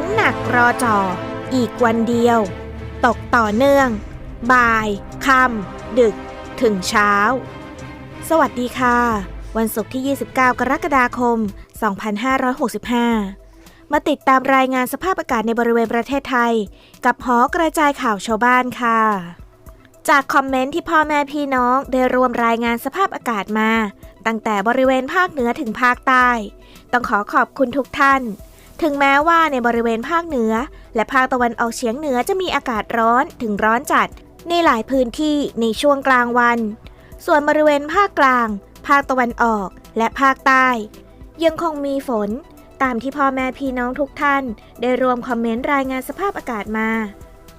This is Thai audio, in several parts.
นหนักรอจอ อีกวันเดียว ตกต่อเนื่อง บ่าย ค่ำ ดึก ถึงเช้า สวัสดีค่ะ วันศุกร์ที่ 29 กรกฎาคม 2565 มาติดตามรายงานสภาพอากาศในบริเวณประเทศไทย กับหอกระจายข่าวชาวบ้านค่ะ จากคอมเมนต์ที่พ่อแม่พี่น้องได้รวมรายงานสภาพอากาศมา ตั้งแต่บริเวณภาคเหนือถึงภาคใต้ ต้องขอขอบคุณทุกท่าน ถึงแม้ว่าในบริเวณภาคเหนือ และภาคตะวันออกเฉียงเหนือจะมีอากาศร้อนถึงร้อนจัด ในหลายพื้นที่ในช่วงกลางวัน ส่วนบริเวณภาคกลาง ภาคตะวันออก และภาคใต้ ยังคงมีฝน ตามที่พ่อแม่พี่น้องทุกท่าน ได้รวมคอมเมนต์รายงานสภาพอากาศมา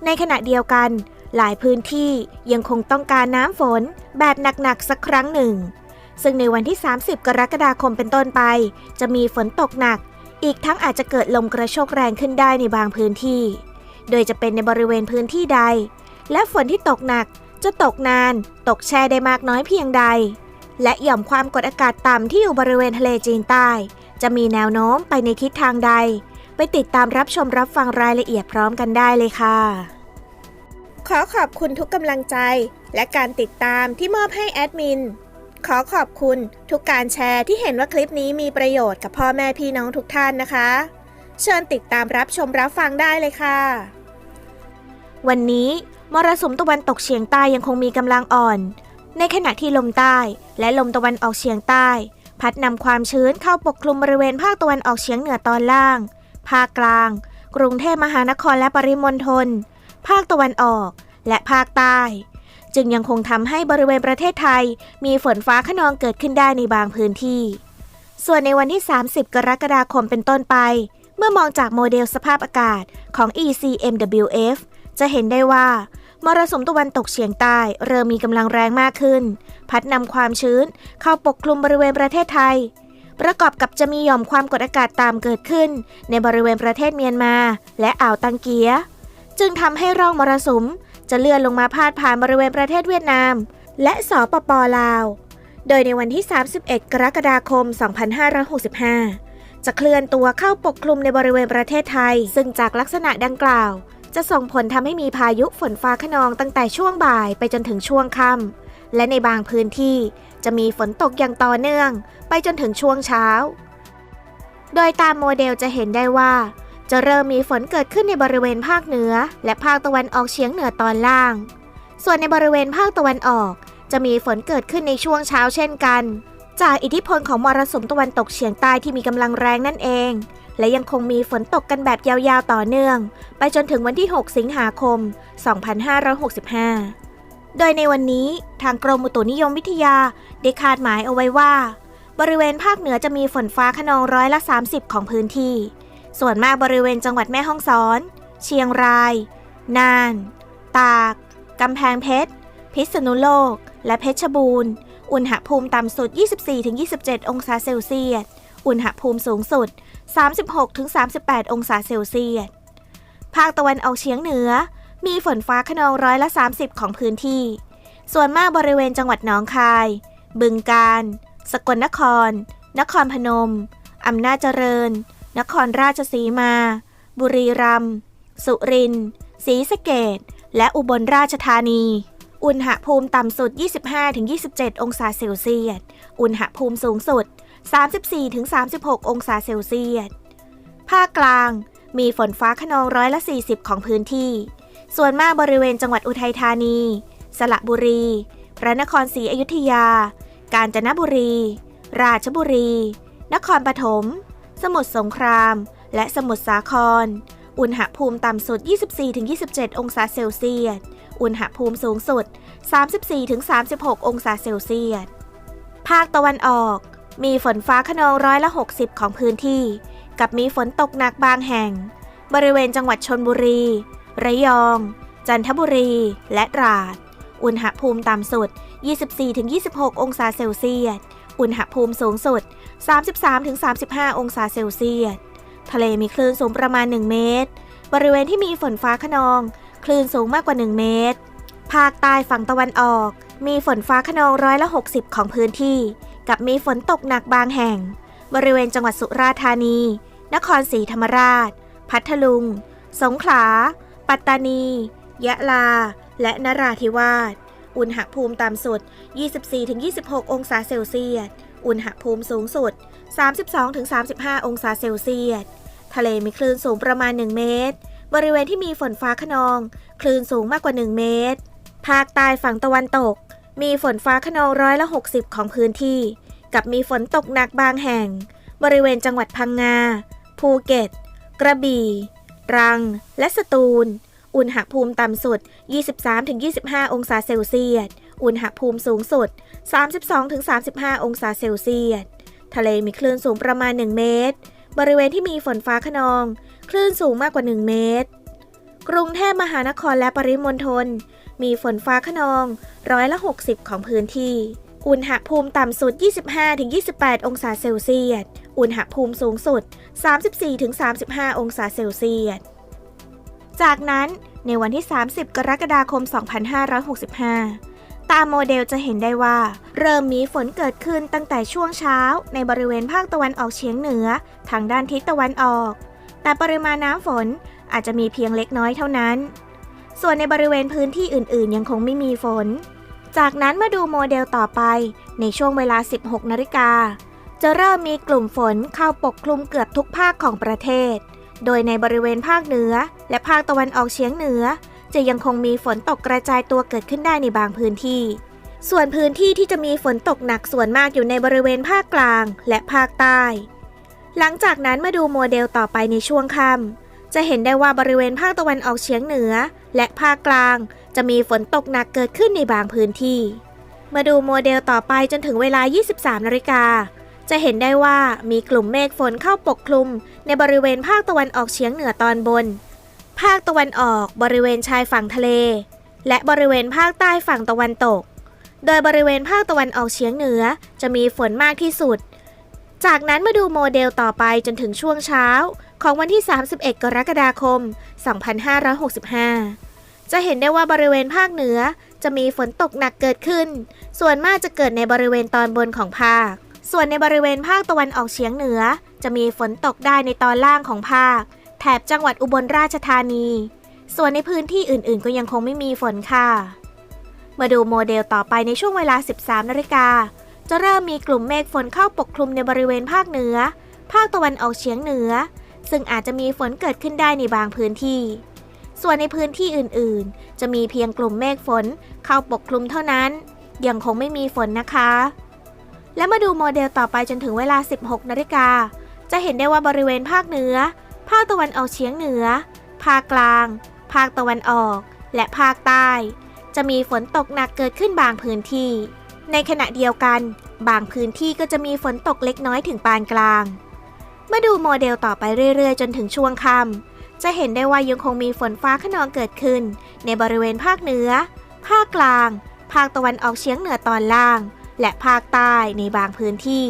ในขณะเดียวกัน หลายพื้นที่ยังคงต้องการน้ำฝนแบบหนักๆสักครั้งหนึ่งซึ่งในวันที่ 30 กรกฎาคมเป็นต้นไป จะมีฝนตกหนัก อีกทั้งอาจจะเกิดลมกระโชกแรงขึ้นได้ในบางพื้นที่ โดยจะเป็นในบริเวณพื้นที่ใด และฝนที่ตกหนักจะตกนาน ตกแช่ได้มากน้อยเพียงใด และหย่อมความกดอากาศต่ำที่อยู่บริเวณทะเลจีนใต้ จะมีแนวโน้มไปในทิศทางใด ไปติดตามรับชมรับฟังรายละเอียดพร้อมกันได้เลยค่ะ ขอขอบคุณทุกกำลังใจ และการติดตามที่มอบให้แอดมิน ขอขอบคุณทุกการแชร์ที่เห็นว่าคลิปนี้มีประโยชน์กับพ่อแม่พี่น้องทุกท่านนะคะ เชิญติดตามรับชมรับฟังได้เลยค่ะ วันนี้มรสุมตะวันตกเฉียงใต้ยังคงมีกำลังอ่อน ในขณะที่ลมใต้และลมตะวันออกเฉียงใต้ พัดนำความชื้นเข้าปกคลุมบริเวณภาคตะวันออกเฉียงเหนือตอนล่าง ภาคกลาง กรุงเทพมหานครและปริมณฑลภาคตะวันออก และภาคใต้ จึงยังคงทำให้บริเวณประเทศไทย มีฝนฟ้าขนองเกิดขึ้นได้ในบางพื้นที่ ส่วนในวันที่ 30 กรกฎาคมเป็นต้นไป เมื่อมองจากโมเดลสภาพอากาศของ ECMWF จะเห็นได้ว่ามรสุมตะวันตกเฉียงใต้เริ่มมีกำลังแรงมากขึ้น พัดนำความชื้นเข้าปกคลุมบริเวณประเทศไทย ประกอบกับจะมีหย่อมความกดอากาศต่ำเกิดขึ้น ในบริเวณประเทศเมียนมา และอ่าวตังเกีย จึงทำให้ร่องมรสุม จะเลื่อนลงมาพาดผ่านบริเวณประเทศเวียดนาม และสปปลาว โดยในวันที่ 31 กรกฎาคม 2565 จะเคลื่อนตัวเข้าปกคลุมในบริเวณประเทศไทย ซึ่งจากลักษณะดังกล่าว จะส่งผลทำให้มีพายุฝนฟ้าขนองตั้งแต่ช่วงบ่ายไปจนถึงช่วงค่ำและในบางพื้นที่จะมีฝนตกอย่างต่อเนื่อง ไปจนถึงช่วงเช้า โดยตามโมเดลจะเห็นได้ว่า จะเริ่มมีฝนเกิดขึ้นในบริเวณภาคเหนือ และภาคตะวันออกเฉียงเหนือตอนล่าง ส่วนในบริเวณภาคตะวันออก จะมีฝนเกิดขึ้นในช่วงเช้าเช่นกัน จากอิทธิพลของมรสุมตะวันตกเฉียงใต้ที่มีกำลังแรงนั่นเอง และยังคงมีฝนตกกันแบบยาวๆต่อเนื่อง ไปจนถึงวันที่ 6 สิงหาคม 2565 โดยในวันนี้ทางกรมอุตุนิยมวิทยาได้คาดหมายเอาไว้ว่า บริเวณภาคเหนือจะมีฝนฟ้าขนองร้อยละ 30 ของพื้นที่ ส่วนมากบริเวณจังหวัดแม่ฮ่องสอน เชียงราย น่าน ตาก กำแพงเพชร พิษณุโลก และเพชรบูรณ์ อุณหภูมิต่ำสุด 24-27 องศาเซลเซียส อุณหภูมิสูงสุด 36-38 องศาเซลเซียส ภาคตะวันออกเฉียงเหนือ มีฝนฟ้าขนองร้อยละ 30 ของพื้นที่ ส่วนมากบริเวณจังหวัดหนองคาย บึงกาฬ สกลนคร นครพนม อำนาจเจริญ นครราชสีมา บุรีรัมย์ สุรินทร์ ศรีสะเกดและอุบลราชธานี อุณหภูมิต่ำสุด 25-27 องศาเซลเซียส อุณหภูมิสูงสุด 34-36 องศาเซลเซียส ภาคกลางมีฝนฟ้าขนองร้อยละ 40 ของพื้นที่ ส่วนมากบริเวณจังหวัดอุทัยธานี สระบุรี พระนครศรีอยุธยา กาญจนบุรี ราชบุรี นครปฐม สมุทรสงคราม และสมุทรสาคร อุณหภูมิต่ำสุด 24-27 องศาเซลเซียส อุณหภูมิสูงสุด 34-36 องศาเซลเซียส ภาคตะวันออก มีฝนฟ้าขนองร้อยละ 60 ของพื้นที่ กับมีฝนตกหนักบางแห่ง บริเวณจังหวัดชนบุรี ระยอง จันทบุรี และตราด อุณหภูมิต่ำสุด 24-26 องศาเซลเซียส อุณหภูมิสูงสุด 33-35 องศาเซลเซียส ทะเลมีคลื่นสูงประมาณ 1 เมตร บริเวณที่มีฝนฟ้าขนอง คลื่นสูงมากกว่า 1 เมตร ภาคใต้ฝั่งตะวันออก มีฝนฟ้าขนองร้อยละ 60 ของพื้นที่ กับมีฝนตกหนักบางแห่ง บริเวณจังหวัดสุราษฎร์ธานี นครศรีธรรมราช พัทลุง สงขลา ปัตตานี ยะลา และนราธิวาส อุณหภูมิต่ำสุด 24-26 องศาเซลเซียส อุณหภูมิสูงสุด 32-35 องศาเซลเซียส ทะเลมีคลื่นสูงประมาณ 1 เมตร บริเวณที่มีฝนฟ้าขนอง คลื่นสูงมากกว่า 1 เมตร ภาคใต้ฝั่งตะวันตก มีฝนฟ้าขนองร้อยละ 60 ของพื้นที่ กับมีฝนตกหนักบางแห่ง บริเวณจังหวัดพังงา ภูเก็ต กระบี่รัง และสตูล อุณหภูมิต่ำสุด 23-25 องศาเซลเซียส อุณหภูมิสูงสุด 32-35 องศาเซลเซียส ทะเลมีคลื่นสูงประมาณ 1 เมตร บริเวณที่มีฝนฟ้าขนอง คลื่นสูงมากกว่า 1 เมตร กรุงเทพมหานครและปริมณฑลมีฝนฟ้าขนองร้อยละ 60 ของพื้นที่ อุณหภูมิต่ำสุด 25-28 องศาเซลเซียส อุณหภูมิสูงสุด 34-35 องศาเซลเซียส จากนั้นในวันที่ 30 กรกฎาคม 2565 ตามโมเดลจะเห็นได้ว่า เริ่มมีฝนเกิดขึ้นตั้งแต่ช่วงเช้า ในบริเวณภาคตะวันออกเฉียงเหนือ ทางด้านทิศตะวันออก แต่ปริมาณน้ำฝนอาจจะมีเพียงเล็กน้อยเท่านั้น ส่วนในบริเวณพื้นที่อื่น ๆ ยังคงไม่มีฝน จากนั้นมาดูโมเดลต่อไป ในช่วงเวลา 16 นาฬิกา จะเริ่มมีกลุ่มฝนเข้าปกคลุมเกือบทุกภาคของประเทศ โดยในบริเวณภาคเหนือ และภาคตะวันออกเฉียงเหนือ จะยังคงมีฝนตกกระจายตัวเกิดขึ้นได้ในบางพื้นที่ ส่วนพื้นที่ที่จะมีฝนตกหนักส่วนมากอยู่ในบริเวณภาคกลางและภาคใต้ หลังจากนั้นมาดูโมเดลต่อไปในช่วงค่ำจะเห็นได้ว่าบริเวณภาคตะวันออกเฉียงเหนือ และภาคกลาง จะมีฝนตกหนักเกิดขึ้นในบางพื้นที่ มาดูโมเดลต่อไปจนถึงเวลา 23นาฬิกาจะเห็นได้ว่ามีกลุ่มเมฆฝนเข้าปกคลุม ในบริเวณภาคตะวันออกเฉียงเหนือตอนบน ภาคตะวันออกบริเวณชายฝั่งทะเล และบริเวณภาคใต้ฝั่งตะวันตก โดยบริเวณภาคตะวันออกเฉียงเหนือจะมีฝนมากที่สุด จากนั้นมาดูโมเดลต่อไปจนถึงช่วงเช้า ของวันที่ 31 กรกฎาคม 2565 จะเห็นได้ว่าบริเวณภาคเหนือจะมีฝนตกหนักเกิดขึ้น ส่วนมากจะเกิดในบริเวณตอนบนของภาค ส่วนในบริเวณภาคตะวันออกเฉียงเหนือ จะมีฝนตกได้ในตอนล่างของภาค แถบจังหวัดอุบลราชธานี ส่วนในพื้นที่อื่นๆ ก็ยังคงไม่มีฝนค่ะ มาดูโมเดลต่อไปในช่วงเวลา 13นาฬิกาจะเริ่มมีกลุ่มเมฆฝนเข้าปกคลุมในบริเวณภาคเหนือ ภาคตะวันออกเฉียงเหนือ ซึ่งอาจจะมีฝนเกิดขึ้นได้ในบางพื้นที่ ส่วนในพื้นที่อื่นๆ จะมีเพียงกลุ่มเมฆฝนเข้าปกคลุมเท่านั้น ยังคงไม่มีฝนนะคะ และมาดูโมเดลต่อไปจนถึงเวลา 16นาฬิกาจะเห็นได้ว่าบริเวณภาคเหนือ ภาคตะวันออกเฉียงเหนือ ภาคกลาง ภาคตะวันออก และภาคใต้ จะมีฝนตกหนักเกิดขึ้นบางพื้นที่ ในขณะเดียวกัน บางพื้นที่ก็จะมีฝนตกเล็กน้อยถึงปานกลาง มาดูโมเดลต่อไปเรื่อยๆ จนถึงช่วงค่ำจะเห็นได้ว่ายังคงมีฝนฟ้าขนองเกิดขึ้น ในบริเวณภาคเหนือ ภาคกลาง ภาคตะวันออกเฉียงเหนือตอนล่าง และภาคใต้ในบางพื้นที่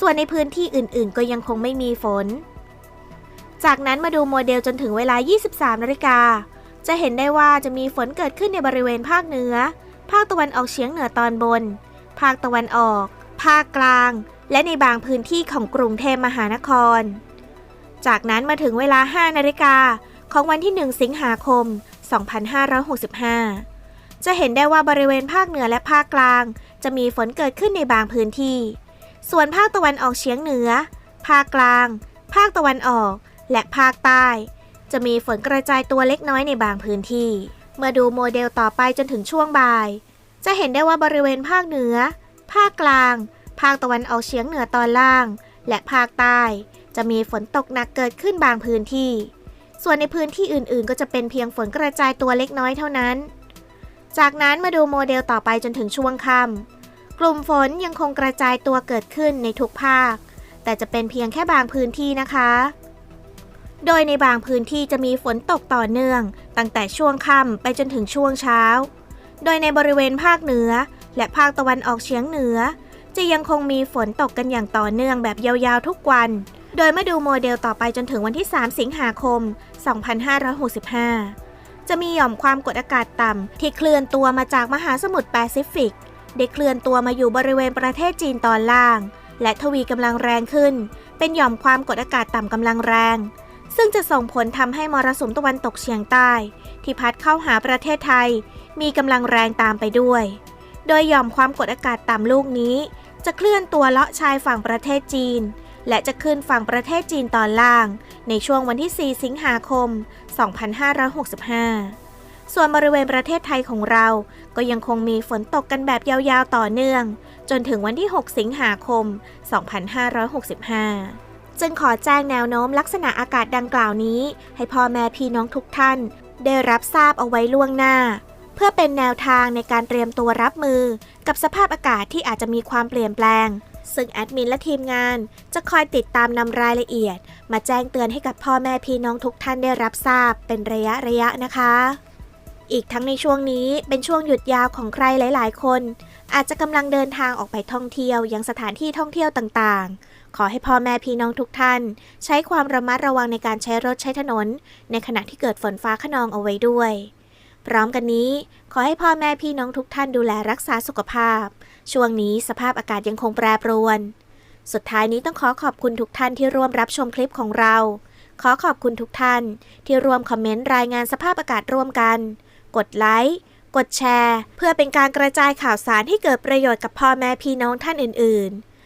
ส่วนในพื้นที่อื่นๆ ก็ยังคงไม่มีฝน จากนั้นมาดูโมเดลจนถึงเวลา 23นาฬิกา จะเห็นได้ว่าจะมีฝนเกิดขึ้นในบริเวณภาคเหนือ ภาคตะวันออกเฉียงเหนือตอนบน ภาคตะวันออก ภาคกลาง และในบางพื้นที่ของกรุงเทพมหานคร จากนั้นมาถึงเวลา 5นาฬิกาของวันที่ 1 สิงหาคม 2565 จะเห็นได้ว่าบริเวณภาคเหนือและภาคกลาง จะมีฝนเกิดขึ้นในบางพื้นที่ ส่วนภาคตะวันออกเฉียงเหนือ ภาคกลาง ภาคตะวันออก และภาคใต้ จะมีฝนกระจายตัวเล็กน้อยในบางพื้นที่ เมื่อดูโมเดลต่อไปจนถึงช่วงบ่าย จะเห็นได้ว่าบริเวณภาคเหนือ ภาคกลาง ภาคตะวันออกเฉียงเหนือตอนล่าง และภาคใต้ จะมีฝนตกหนักเกิดขึ้นบางพื้นที่ ส่วนในพื้นที่อื่นๆ ก็จะเป็นเพียงฝนกระจายตัวเล็กน้อยเท่านั้น จากนั้นมาดูโมเดลต่อไปจนถึงช่วงค่ำกลุ่มฝนยังคงกระจายตัวเกิดขึ้นในทุกภาค แต่จะเป็นเพียงแค่บางพื้นที่นะคะ โดยในบางพื้นที่จะมีฝนตกต่อเนื่อง ตั้งแต่ช่วงค่ำไปจนถึงช่วงเช้า โดยในบริเวณภาคเหนือ และภาคตะวันออกเฉียงเหนือ จะยังคงมีฝนตกกันอย่างต่อเนื่องแบบยาวๆทุกวัน โดยมาดูโมเดลต่อไปจนถึงวันที่ 3 สิงหาคม 2565 จะมีหย่อมความกดอากาศต่ำที่เคลื่อนตัวมาจากมหาสมุทรแปซิฟิก ได้เคลื่อนตัวมาอยู่บริเวณประเทศจีนตอนล่าง และทวีกำลังแรงขึ้น เป็นหย่อมความกดอากาศต่ำกำลังแรง ซึ่งจะส่งผลทำให้มรสุมตะวันตกเฉียงใต้ ที่พัดเข้าหาประเทศไทย มีกำลังแรงตามไปด้วย โดยหย่อมความกดอากาศต่ำลูกนี้ จะเคลื่อนตัวเลาะชายฝั่งประเทศจีน และจะขึ้นฝั่งประเทศจีนตอนล่าง ในช่วงวันที่ 4 สิงหาคม 2565ส่วนบริเวณประเทศไทยของเราก็ยังคงมีฝนตกกันแบบยาวๆต่อเนื่อง จนถึงวันที่ 6 สิงหาคม 2565 จึงขอแจ้งแนวโน้มลักษณะอากาศดังกล่าวนี้ ให้พ่อแม่พี่น้องทุกท่าน ได้รับทราบเอาไว้ล่วงหน้า เพื่อเป็นแนวทางในการเตรียมตัวรับมือ กับสภาพอากาศที่อาจจะมีความเปลี่ยนแปลง ซึ่งแอดมินและทีมงาน จะคอยติดตามนำรายละเอียด มาแจ้งเตือนให้กับพ่อแม่พี่น้องทุกท่านได้รับทราบเป็นระยะระยะนะคะ อีกทั้งในช่วงนี้เป็นช่วงหยุดยาวของใครหลาย ๆ คน อาจจะกำลังเดินทางออกไปท่องเที่ยวยังสถานที่ท่องเที่ยวต่างๆ ขอให้พ่อแม่พี่น้องทุกท่าน ใช้ความระมัดระวังในการใช้รถใช้ถนน ในขณะที่เกิดฝนฟ้าขนองเอาไว้ด้วย พร้อมกันนี้ ขอให้พ่อแม่พี่น้องทุกท่านดูแลรักษาสุขภาพ ช่วงนี้สภาพอากาศยังคงแปรปรวน สุดท้ายนี้ต้องขอขอบคุณทุกท่านที่ร่วมรับชมคลิปของเรา ขอขอบคุณทุกท่าน ที่ร่วมคอมเมนต์รายงานสภาพอากาศร่วมกัน กดไลค์กดแชร์ เพื่อเป็นการกระจายข่าวสารให้เกิดประโยชน์กับพ่อแม่พี่น้องท่านอื่น ๆ